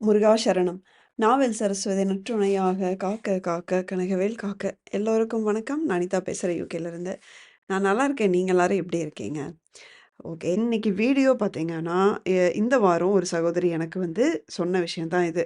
முருகா சரணம். நாவல் சரஸ்வதி நற்றுணையாக காக்க காக்க கனகவேல் காக்க. எல்லோருக்கும் வணக்கம். நான் அனிதா பேசுகிற யூகேலருந்து. நான் நல்லா இருக்கேன். நீங்கள் எல்லாரும் எப்படி இருக்கீங்க? ஓகே. இன்னைக்கு வீடியோ பார்த்தீங்கன்னா, எ இந்த வாரம் ஒரு சகோதரி எனக்கு வந்து சொன்ன விஷயம் தான் இது.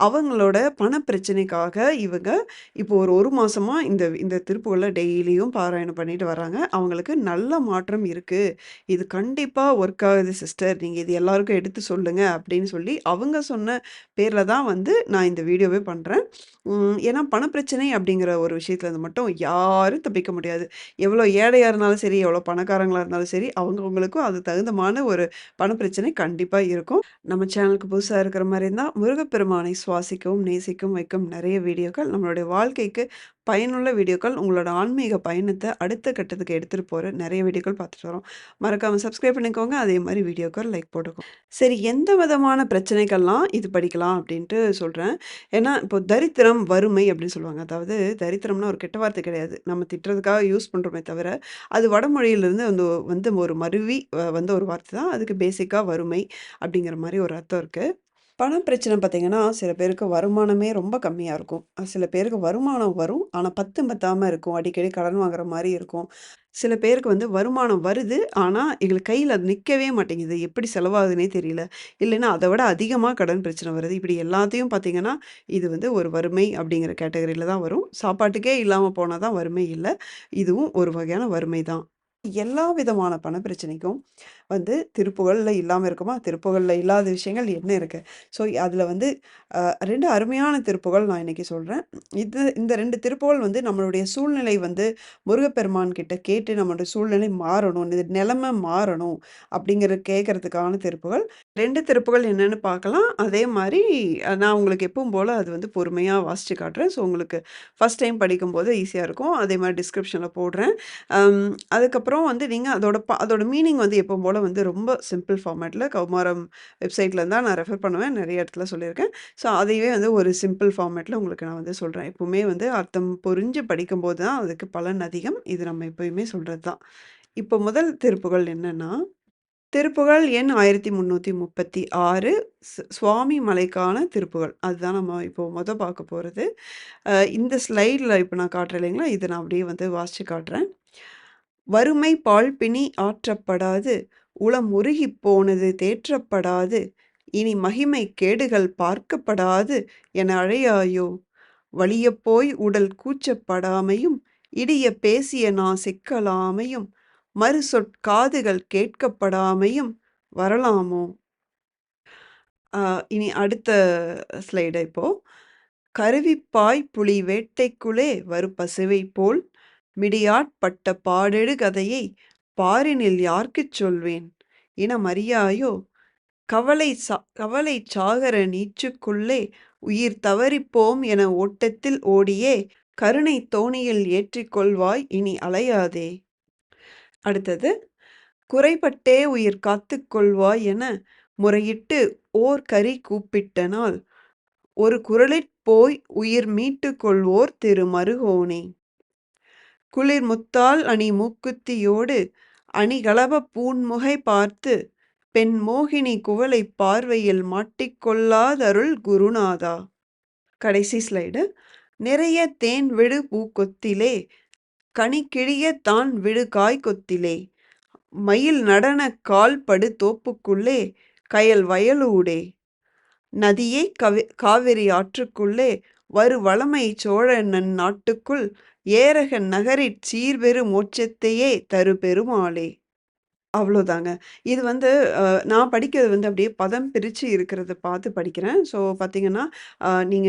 அவங்களோட பணப்பிரச்சனைக்காக இவங்க இப்போ ஒரு 1 மாசமா இந்த இந்த திருப்புகழ டெய்லியும் பாராயணம் பண்ணிட்டு வராங்க. அவங்களுக்கு நல்ல மாற்றம் இருக்கு. இது கண்டிப்பா ஒர்க் ஆகுது சிஸ்டர். நீங்க இது எல்லாருக்கும் எடுத்து சொல்லுங்க அப்படின்னு சொல்லி அவங்க சொன்ன பேர்ல தான் வந்து நான் இந்த வீடியோவே பண்றேன். ம் ஏன்னா பணப்பிரச்சனை அப்படிங்கிற ஒரு விஷயத்துலருந்து மட்டும் யாரும் தப்பிக்க முடியாது. எவ்வளோ ஏழையா இருந்தாலும் சரி, எவ்வளோ பணக்காரங்களா இருந்தாலும் சரி, அவங்கவுங்களுக்கும் அதுக்கு தகுந்தமான ஒரு பணப்பிரச்சனை கண்டிப்பா இருக்கும். நம்ம சேனலுக்கு புதுசா இருக்கிற மாதிரி இருந்தால் முருகப்பெருமானை சுவாசிக்கவும், நேசிக்கவும் வைக்கும் நிறைய வீடியோக்கள், நம்மளுடைய வாழ்க்கைக்கு பயனுள்ள வீடியோக்கள், உங்களோட ஆன்மீக பயணத்தை அடுத்த கட்டத்துக்கு எடுத்துகிட்டு போகிற நிறைய வீடியோக்கள் பார்த்துட்டு வரோம். மறக்காமல் சப்ஸ்கிரைப் பண்ணிக்கோங்க. அதே மாதிரி வீடியோக்கள் லைக் போட்டுக்கோங்க. சரி எந்த விதமான பிரச்சனைகள்லாம் இது படிக்கலாம் அப்படின்ட்டு சொல்கிறேன் ஏன்னா இப்போ தரித்திரம், வறுமை அப்படின்னு சொல்லுவாங்க. அதாவது தரித்திரம்னா ஒரு கெட்ட வார்த்தை கிடையாது. நம்ம திட்டுறதுக்காக யூஸ் பண்ணுறோமே தவிர, அது வடமொழியிலிருந்து வந்து வந்து ஒரு மருவி வந்த ஒரு வார்த்தை தான். அதுக்கு பேசிக்காக வறுமை அப்படிங்கிற மாதிரி ஒரு அர்த்தம் இருக்குது பணம் பிரச்சனை பார்த்தீங்கன்னா, சில பேருக்கு வருமானமே ரொம்ப கம்மியாக இருக்கும். சில பேருக்கு வருமானம் வரும். ஆனால் பத்து பத்தாமல் இருக்கும். அடிக்கடி கடன் வாங்குற மாதிரி இருக்கும். சில பேருக்கு வந்து வருமானம் வருது. ஆனால் எங்களுக்கு கையில் அது நிற்கவே மாட்டேங்குது. எப்படி செலவாகுதுன்னே தெரியல. இல்லைன்னா அதை விட அதிகமாக கடன் பிரச்சனை வருது. இப்படி எல்லாத்தையும் பார்த்தீங்கன்னா, இது வந்து ஒரு வறுமை அப்படிங்கிற கேட்டகரியில் தான் வரும். சாப்பாட்டுக்கே இல்லாமல் போனால் தான் வறுமை இல்லை இதுவும் ஒரு வகையான வறுமை தான். எல்லா விதமான பண பிரச்சனைக்கும் வந்து திருப்புகளில் இல்லாமல் இருக்குமா? திருப்புகளில் இல்லாத விஷயங்கள் என்ன இருக்குது ஸோ அதில் வந்து ரெண்டு அருமையான திருப்புகள் நான் இன்றைக்கி சொல்கிறேன் இது இந்த ரெண்டு திருப்புகள் வந்து நம்மளுடைய சூழ்நிலை வந்து முருகப்பெருமான் கிட்ட கேட்டு நம்மளுடைய சூழ்நிலை மாறணும். இந்த நிலைமை மாறணும் அப்படிங்கிற கேட்கறதுக்கான திருப்புகள் ரெண்டு திருப்புகள் என்னென்னு பார்க்கலாம். அதே மாதிரி நான் உங்களுக்கு எப்பவும் போல் அது வந்து பொறுமையாக வாசித்து காட்டுறேன். ஸோ உங்களுக்கு ஃபர்ஸ்ட் டைம் படிக்கும்போது ஈஸியாக இருக்கும். அதே மாதிரி டிஸ்கிரிப்ஷனில் போடுறேன். அதுக்கப்புறம் அதுக்கப்புறம் வந்து நீங்கள் அதோட ப அதோட மீனிங் வந்து எப்போ போல் வந்து ரொம்ப சிம்பிள் ஃபார்மேட்டில் கௌமாரம் வெப்சைட்லேருந்து தான் நான் ரெஃபர் பண்ணுவேன். நிறைய இடத்துல சொல்லியிருக்கேன். ஸோ அதையவே வந்து ஒரு சிம்பிள் ஃபார்மேட்டில் உங்களுக்கு நான் வந்து சொல்கிறேன் எப்போவுமே வந்து அர்த்தம் புரிஞ்சு படிக்கும்போது தான் அதுக்கு பலன் அதிகம். இது நம்ம எப்பயுமே சொல்கிறது தான். இப்போ முதல் திருப்புகள் என்னென்னா திருப்புகள் எண் 1336 ஸ் சுவாமி மலைக்கான திருப்புகள் அதுதான் நம்ம இப்போ மொதல் பார்க்க போகிறது இந்த ஸ்லைடில் இப்போ நான் காட்டுறேன் இல்லைங்களா? இதை நான் அப்படியே வந்து வாசித்து காட்டுறேன். வறுமை பாழ்பிணி ஆற்றப்படாது, உளம் உருகிப் போனது தேற்றப்படாது, இனி மகிமை கேடுகள் பார்க்கப்படாது என அழையாயோ? வலியப் போய் உடல் கூச்சப்படாமையும், இடிய பேசிய நா சிக்கலாமையும், மறுசொற்காதுகள் கேட்கப்படாமையும் வரலாமோ? இனி அடுத்த ஸ்லைடு இப்போ. கருவிப்பாய் புலி வேட்டைக்குளே வரு பசுவைப் போல், மிடியாட்பட்ட பாடெடு கதையை பாரினில் யார்க்குச் சொல்வேன்? இனமறியாயோ? கவலை சா கவலை சாகர நீச்சுக்குள்ளே உயிர் தவறிப்போம் என ஓட்டத்தில் ஓடியே, கருணைத் தோணியில் ஏற்றிக் கொள்வாய் இனி அலையாதே. அடுத்தது. குறைபட்டே உயிர் காத்துக்கொள்வாய் என முறையிட்டு ஓர் கரி கூப்பிட்டனால் ஒரு குரலிற் போய் உயிர் மீட்டுக்கொள்வோர் திரு மருகோனே. குளிர் முத்தால் அணி மூக்குத்தியோடு அணிகலப பூன்முகை பார்த்து, பெண் மோகினி குவளை பார்வையில் மாட்டிக்கொள்ளாதருள் குருநாதா. கடைசி ஸ்லைடு. நிறைய தேன் விடு பூக்கொத்திலே, கனிக்கிழிய தான் விடு காய்க்கொத்திலே, மயில் நடன கால் படு தோப்புக்குள்ளே, கயல் வயலூடே, நதியை கவி காவிரி ஆற்றுக்குள்ளே, வரு வளமைச் சோழ நன் நாட்டுக்குள், ஏரக நகரிற் சீர்பெரு மோட்சத்தையே தரு பெருமாளே. அவ்வளோதாங்க. இது வந்து அ நான் படிக்கிறது வந்து அப்படியே பதம் பிரிச்சு இருக்கிறத பார்த்து படிக்கிறேன். ஸோ பார்த்தீங்கன்னா, அ நீங்க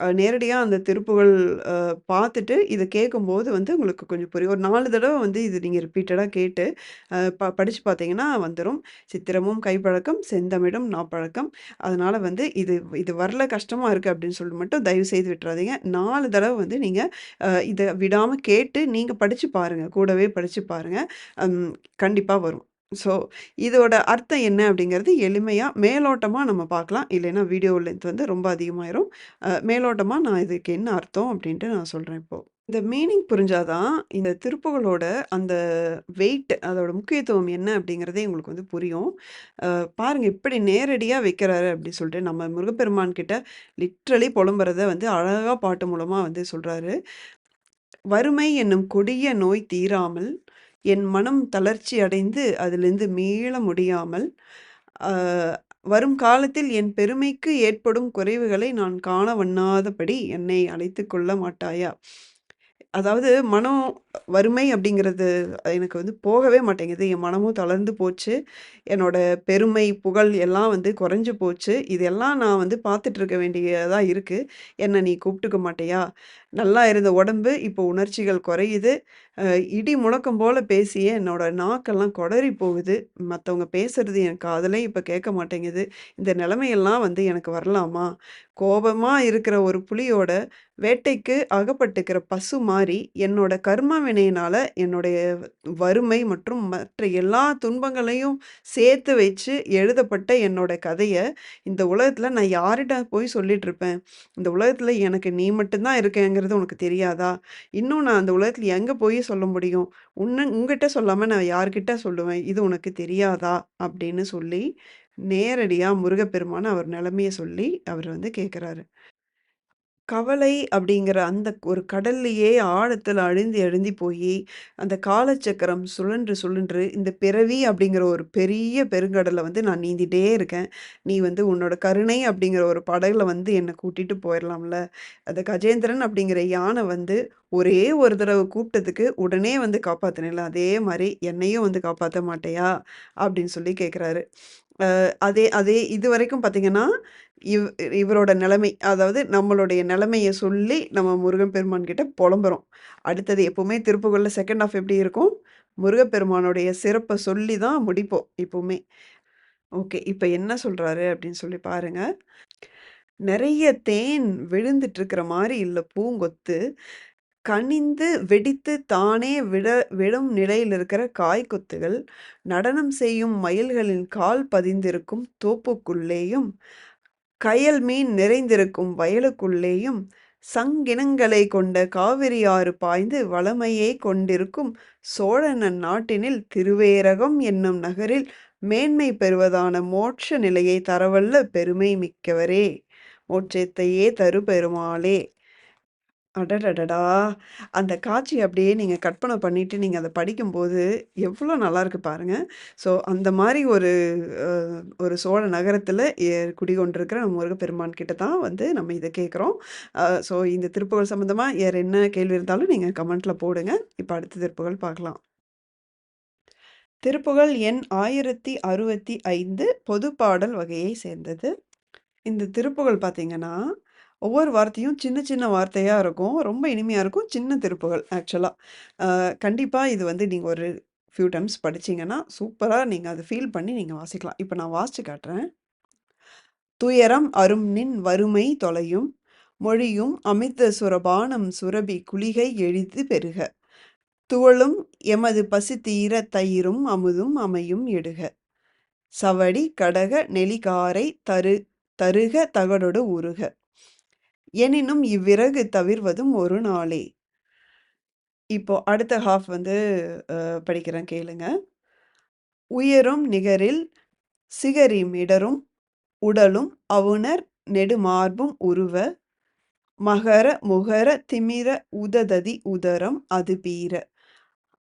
அ நேரடியா அந்த திருப்புகழ் அ பார்த்துட்டு இத கேட்கும்போது வந்து உங்களுக்கு கொஞ்சம் புரியும். ஒரு 4 தடவ வந்து இது நீங்க ரிப்பீட்டடா கேட்டு அ ப படிச்சு பார்த்தீங்கன்னா வந்துரும். "சித்திரமும் கைப்பழக்கம், செந்தமிழும் நாப்பழக்கம்." அதனால வந்து இது இது வரல கஷ்டமா இருக்கு அப்படின்னு சொல்லிட்டு மட்டும் தயவு செய்து விட்டுறாதீங்க. 4 தடவ வந்து நீங்க அ இத விடாம கேட்டு நீங்க படிச்சு பாருங்க. கூடவே படிச்சு பாருங்க. அம் கண்டிப்பா வரும். ஸோ இதோட அர்த்தம் என்ன அப்படிங்கிறது எளிமையாக மேலோட்டமாக நம்ம பார்க்கலாம். இல்லைன்னா வீடியோ லென்த் வந்து ரொம்ப அதிகமாயிரும். மேலோட்டமாக நான் இதுக்கு என்ன அர்த்தம் அப்படின்ட்டு நான் சொல்கிறேன் இப்போது இந்த மீனிங் புரிஞ்சாதான் இந்த திருப்புகளோட அந்த வெயிட் அதோட முக்கியத்துவம் என்ன அப்படிங்கிறதே உங்களுக்கு வந்து புரியும். பாருங்கள் எப்படி நேரடியாக வைக்கிறாரு அப்படி சொல்லிட்டு, நம்ம முருகப்பெருமான் கிட்ட லிட்ரலி புலம்புறத வந்து அழகாக பாட்டு மூலமாக வந்து சொல்கிறாரு "வறுமை என்னும் கொடிய நோய் தீராமல், என் மனம் தளர்ச்சி அடைந்து அதிலிருந்து மீள முடியாமல், வரும் காலத்தில் என் பெருமைக்கு ஏற்படும் குறைவுகளை நான் காண வண்ணாதபடி என்னை அழைத்து கொள்ள மாட்டாயா?" அதாவது மனம் வறுமை அப்படிங்கிறது எனக்கு வந்து போகவே மாட்டேங்குது. என் மனமும் தளர்ந்து போச்சு. என்னோட பெருமை, புகழ் எல்லாம் வந்து குறைஞ்சு போச்சு. இதெல்லாம் நான் வந்து பார்த்துட்டு இருக்க வேண்டியதாக இருக்குது என்னை நீ கூப்பிட்டுக்க மாட்டியா? நல்லா இருந்த உடம்பு இப்போ உணர்ச்சிகள் குறையுது. இடி முழக்கம் போல் பேசிய என்னோட நாக்கெல்லாம் குடறி போகுது. மற்றவங்க பேசுறது என் காதலே இப்போ கேட்க மாட்டேங்குது. இந்த நிலைமையெல்லாம் வந்து எனக்கு வரலாமா? கோபமாக இருக்கிற ஒரு புலியோட வேட்டைக்கு அகப்பட்டுக்கிற பசு மாதிரி என்னோட கர்ம வினையினால் என்னுடைய வறுமை மற்றும் மற்ற எல்லா துன்பங்களையும் சேர்த்து வச்சு எழுதப்பட்ட என்னோட கதையை இந்த உலகத்தில் நான் யார்கிட்ட போய் சொல்லிட்டு இருப்பேன்? இந்த உலகத்தில் எனக்கு நீ மட்டும்தான் இருக்கேங்கிறது உனக்கு தெரியாதா? இன்னும் நான் அந்த உலகத்தில் எங்கே போய் சொல்ல முடியும்? உன்ன உங்ககிட்ட சொல்லாமல் நான் யார்கிட்ட சொல்லுவேன்? இது உனக்கு தெரியாதா? அப்படின்னு சொல்லி, நேரடியாக முருகப்பெருமான அவர் நிலைமைய சொல்லி அவர் வந்து கேட்குறாரு கவலை அப்படிங்கிற அந்த ஒரு கடல்லையே ஆழத்துல அழுந்தி அழுந்தி போயி, அந்த காலச்சக்கரம் சுழன்று சுழன்று இந்த பிறவி அப்படிங்கிற ஒரு பெரிய பெருங்கடலை வந்து நான் நீந்திட்டே இருக்கேன். நீ வந்து உன்னோட கருணை அப்படிங்கிற ஒரு படகுல வந்து என்ன கூட்டிட்டு போயிரலாம்ல. அந்த கஜேந்திரன் அப்படிங்கிற யானை வந்து ஒரே ஒரு தடவ கூப்பிட்டதுக்கு உடனே வந்து காப்பாத்துனேல்ல, அதே மாரி என்னையும் வந்து காப்பாத்த மாட்டயா? அப்படின்னு சொல்லி கேட்குறாரு. அதே அதே இது வரைக்கும் பார்த்தீங்கன்னா, இவ் இவரோட நிலைமை, அதாவது நம்மளுடைய நிலைமையை சொல்லி நம்ம முருகன் பெருமான் கிட்ட புலம்புறோம் அடுத்தது எப்பவுமே திருப்புகழ்ல செகண்ட் ஆஃப் எப்படி இருக்கும்? முருகப்பெருமானுடைய சிறப்பை சொல்லி தான் முடிப்போம் எப்பவுமே. ஓகே. இப்போ என்ன சொல்கிறாரு அப்படின்னு சொல்லி பாருங்கள் நிறைய தேன் விழுந்துட்டு இருக்கிற மாதிரி இல்லை பூங்கொத்து. கனிந்து வெடித்து தானே விட விழும் நிலையில் இருக்கிற காய் கொத்துகள், நடனம் செய்யும் மயில்களின் கால் பதிந்திருக்கும் தோப்புக்குள்ளேயும், கயல் மீன் நிறைந்திருக்கும் வயலுக்குள்ளேயும், சங்கினங்களைக் கொண்ட காவிரி ஆறு பாய்ந்து வளமையே கொண்டிருக்கும் சோழ நாட்டினில் திருவேரகம் என்னும் நகரில் மேன்மை பெறுவதான மோட்ச நிலையை தரவல்ல பெருமை மிக்கவரே! மோட்சத்தையே தரு பெருமாளே!" அடடடடா! அந்த காட்சி அப்படியே நீங்க கற்பனை பண்ணிட்டு, நீங்க அத படிக்கும்போது, எவ்வளோ நல்லாயிருக்கு பாருங்க. ஸோ, அந்த மாரி ஒரு அ ஒரு சோழ நகரத்தில எ குடிகொண்டிருக்கிற நம்ம முருகப்பெருமான் கிட்ட தான் வந்து நம்ம இத கேட்குறோம். அ ஸோ, இந்த திருப்புகழ் சம்மந்தமா வேற என்ன கேள்வி இருந்தாலும் நீங்க கமெண்ட்ல போடுங்க. இப்ப அடுத்த திருப்புகழ் பார்க்கலாம். திருப்புகழ் எண் 1065 பொதுப்பாடல் வகையை சேர்ந்தது. இந்த திருப்புகழ் பார்த்தீங்கன்னா, ஒவ்வொரு வார்த்தையும் சின்ன சின்ன வார்த்தையாக இருக்கும். ரொம்ப இனிமையாக இருக்கும். சின்ன திருப்புகள் ஆக்சுவலாக கண்டிப்பாக இது வந்து நீங்கள் ஒரு ஃபியூ டைம்ஸ் படிச்சீங்கன்னா, சூப்பராக நீங்கள் அதை ஃபீல் பண்ணி நீங்கள் வாசிக்கலாம். இப்போ நான் வாசிச்சு காட்டுறேன். "துயரம் அறும்நின் வறுமை தொலையும், மொழியும் அமித்த சுரபானம் சுரபி குளிகை எளிது பெறுக. துவளும் எமது பசி தீர தயிரும் அமுதும் அமையும் எடுக. சவடி கடக நெலிகாரை தரு தருக தகடொடு உருக. எனினும் இவ்விறகு தவிர்வதும் ஒரு நாளே." இப்போ அடுத்த ஹாஃப் வந்து படிக்கிறேன் கேளுங்க. "உயரும் நிகரில் சிகரி மிடரும் உடலும் அவுணர் நெடுமார்பும் உருவ, மகர முகர திமிர உதததி உதரம் அது பீர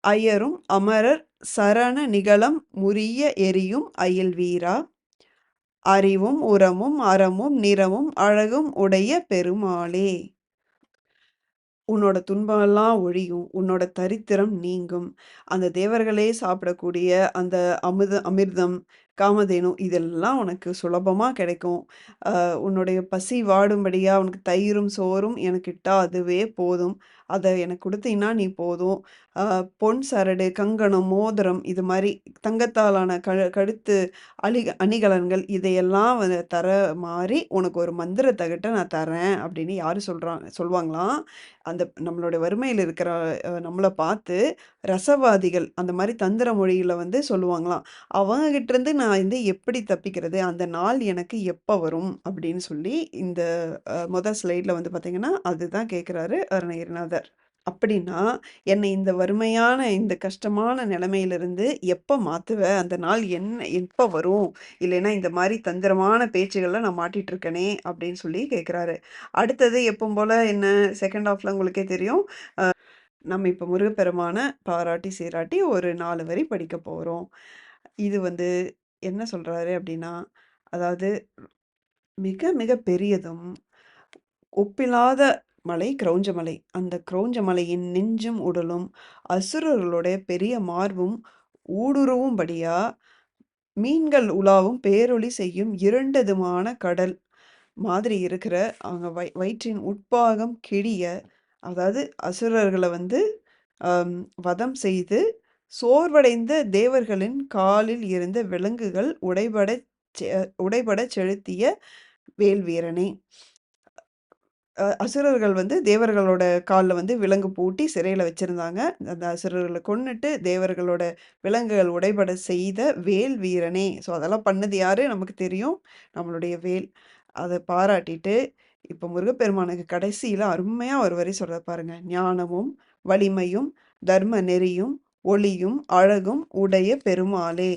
அயரும் அமரர் சரண நிகழம் முறிய எரியும் அயல் வீரா, அறிவும் உரமும் அறமும் நிறமும் அழகும் உடைய பெருமாளே! உன்னோட துன்பமெல்லாம் ஒழியும். உன்னோட தரித்திரம் நீங்கும். அந்த தேவர்களே சாப்பிடக்கூடிய அந்த அமுத அமிர்தம், காமதேனு இதெல்லாம் உனக்கு சுலபமா கிடைக்கும். உன்னுடைய பசி வாடும்படியா உனக்கு தயிரும், சோறும் எனக்கிட்டா அதுவே போதும். அதை எனக்கு கொடுத்தீங்கன்னா நீ போதும். பொன் சரடு, கங்கணம், மோதிரம் இது மாதிரி தங்கத்தாலான க கழுத்து அலி அணிகலன்கள் இதையெல்லாம் தர மாதிரி உனக்கு ஒரு மந்திரத்தை கிட்ட நான் தரேன் அப்படின்னு யார் சொல்கிறாங்க சொல்லுவாங்களாம் அந்த நம்மளோட வறுமையில் இருக்கிற நம்மளை பார்த்து ரசவாதிகள் அந்த மாதிரி தந்திர மொழியில் வந்து சொல்லுவாங்களாம். அவங்க நான் நான் வந்து எப்படி தப்பிக்கிறது? அந்த நாள் எனக்கு எப்போ வரும்? அப்படின்னு சொல்லி இந்த முதல் ஸ்லைடில் வந்து பார்த்தீங்கன்னா, அதுதான் கேட்குறாரு அருணகிரிநாதர். அப்படின்னா, என்னை இந்த வறுமையான, இந்த கஷ்டமான நிலைமையிலிருந்து எப்போ மாற்றுவ அந்த நாள் என்ன எப்போ வரும்? இல்லைன்னா இந்த மாதிரி தந்திரமான பேச்சுகளில் நான் மாட்டிகிட்டு இருக்கனே! அப்படின்னு சொல்லி கேட்குறாரு. அடுத்தது எப்பவும் போல் என்ன செகண்ட் ஆஃப்ல உங்களுக்கே தெரியும். நம்ம இப்போ முருகப்பெருமான பாராட்டி, சீராட்டி ஒரு நாலு வரி படிக்க போகிறோம் இது வந்து என்ன சொல்றாரு அப்படின்னா, அதாவது மிக மிக பெரியதும், ஒப்பில்லாத மலை கிரௌஞ்சமலை அந்த கிரௌஞ்சமலையின் நெஞ்சும் உடலும், அசுரர்களுடைய பெரிய மார்பும் ஊடுருவும்படியா, மீன்கள் உலாவும் பேரொளி செய்யும் இரண்டதுமான கடல் மாதிரி இருக்கிற அவங்க வய வயிற்றின் உட்பாகம் கிழிய, அதாவது அசுரர்களை வந்து வதம் செய்து, சோர்வடைந்த தேவர்களின் காலில் இருந்த விலங்குகள் உடைபட செ செலுத்திய வேல் வீரனே! அசுரர்கள் வந்து தேவர்களோட காலில் வந்து விலங்கு பூட்டி சிறையில் வச்சிருந்தாங்க. அந்த அசுரர்களை கொன்னுட்டு தேவர்களோட விலங்குகள் உடைபட செய்த வேல் வீரனே! ஸோ அதெல்லாம் பண்ணது யாரு? நமக்கு தெரியும். நம்மளுடைய வேல். அதை பாராட்டிட்டு, இப்போ முருகப்பெருமானுக்கு கடைசியில் அருமையாக ஒரு வரி சொல்கிற பாருங்க. ஞானமும், வலிமையும், தர்ம நெறியும், ஒளியும், அழகும் உடைய பெருமாளே!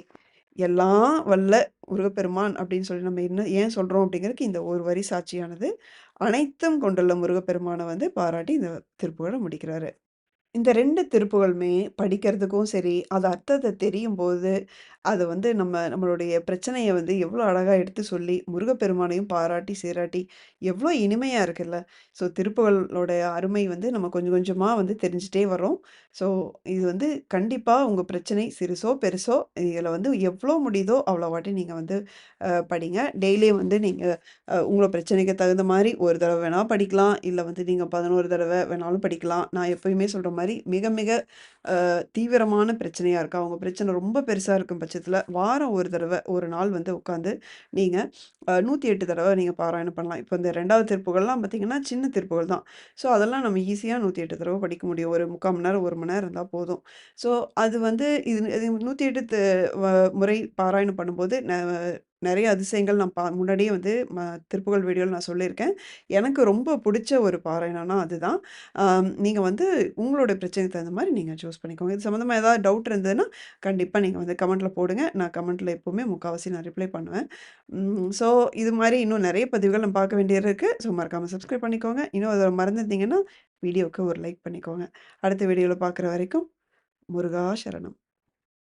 எல்லாம் வல்ல முருகப்பெருமான் அப்படின்னு சொல்லி நம்ம என்ன ஏன் சொல்கிறோம் அப்படிங்கிறதுக்கு இந்த ஒரு வரி சாட்சியானது. அனைத்தும் கொண்டுள்ள முருகப்பெருமானை வந்து பாராட்டி இந்த திருப்புகளை முடிக்கிறாரு. இந்த ரெண்டு திருப்புகளுமே படிக்கிறதுக்கும் சரி, அது தெரியும் போது அது வந்து நம்ம நம்மளுடைய பிரச்சனையை வந்து எவ்வளோ அழகாக எடுத்து சொல்லி, முருகப்பெருமானையும் பாராட்டி, சீராட்டி எவ்வளோ இனிமையாக இருக்குல்ல. ஸோ திருப்புகளோடைய அருமை வந்து நம்ம கொஞ்சம் கொஞ்சமாக வந்து தெரிஞ்சிட்டே வரோம். ஸோ இது வந்து கண்டிப்பாக உங்கள் பிரச்சனை சிறுசோ, பெருசோ இதில் வந்து எவ்வளோ முடியுதோ அவ்வளோ வாட்டி நீங்கள் வந்து படிங்க. டெய்லியும் வந்து நீங்கள் உங்களோட பிரச்சனைக்கு தகுந்த மாதிரி ஒரு தடவை வேணால் படிக்கலாம். இல்லை வந்து நீங்கள் பதினோரு தடவை வேணாலும் படிக்கலாம். நான் எப்பயுமே சொல்கிற மாதிரி மிக மிக தீவிரமான பிரச்சனையாக இருக்கா, உங்கள் பிரச்சனை ரொம்ப பெருசாக இருக்கும் பட்சத்தில் வாரம் ஒரு தடவை ஒரு நாள் வந்து உட்காந்து நீங்கள் நூற்றி எட்டு தடவை நீங்கள் பாராயணம் பண்ணலாம். இப்போ இந்த ரெண்டாவது திருப்புகள்லாம் பார்த்தீங்கன்னா, சின்ன திருப்புகள் தான். ஸோ அதெல்லாம் நம்ம ஈஸியாக நூற்றி எட்டு தடவை படிக்க முடியும். ஒரு 3/4 மணி நேரம், ஒரு மணி நேரம் இருந்தால் போதும். ஸோ அது வந்து இது இது நூற்றி எட்டு முறை பாராயணம் பண்ணும்போது ந நிறைய அதிசயங்கள் நான் பா முன்னாடியே வந்து ம திருப்புகழ் வீடியோவில் நான் சொல்லியிருக்கேன். எனக்கு ரொம்ப பிடிச்ச ஒரு பாறை என்னன்னா அதுதான். நீங்கள் வந்து உங்களோட பிரச்சனைக்கு தகுந்த மாதிரி நீங்கள் சூஸ் பண்ணிக்கோங்க. இது சம்மந்தமாக ஏதாவது டவுட் இருந்ததுன்னா, கண்டிப்பாக நீங்கள் வந்து கமெண்ட்டில் போடுங்க. நான் கமெண்ட்டில் எப்போவுமே முக்கால்வாசி நான் ரிப்ளை பண்ணுவேன். ஸோ இது மாதிரி இன்னும் நிறைய பதிவுகள் நம்ம பார்க்க வேண்டியது இருக்குது ஸோ மறக்காமல் சப்ஸ்கிரைப் பண்ணிக்கோங்க. இன்னும் அத மறந்துருந்தீங்கன்னா, வீடியோவுக்கு ஒரு லைக் பண்ணிக்கோங்க. அடுத்த வீடியோவில் பார்க்குற வரைக்கும், முருகா சரணம்.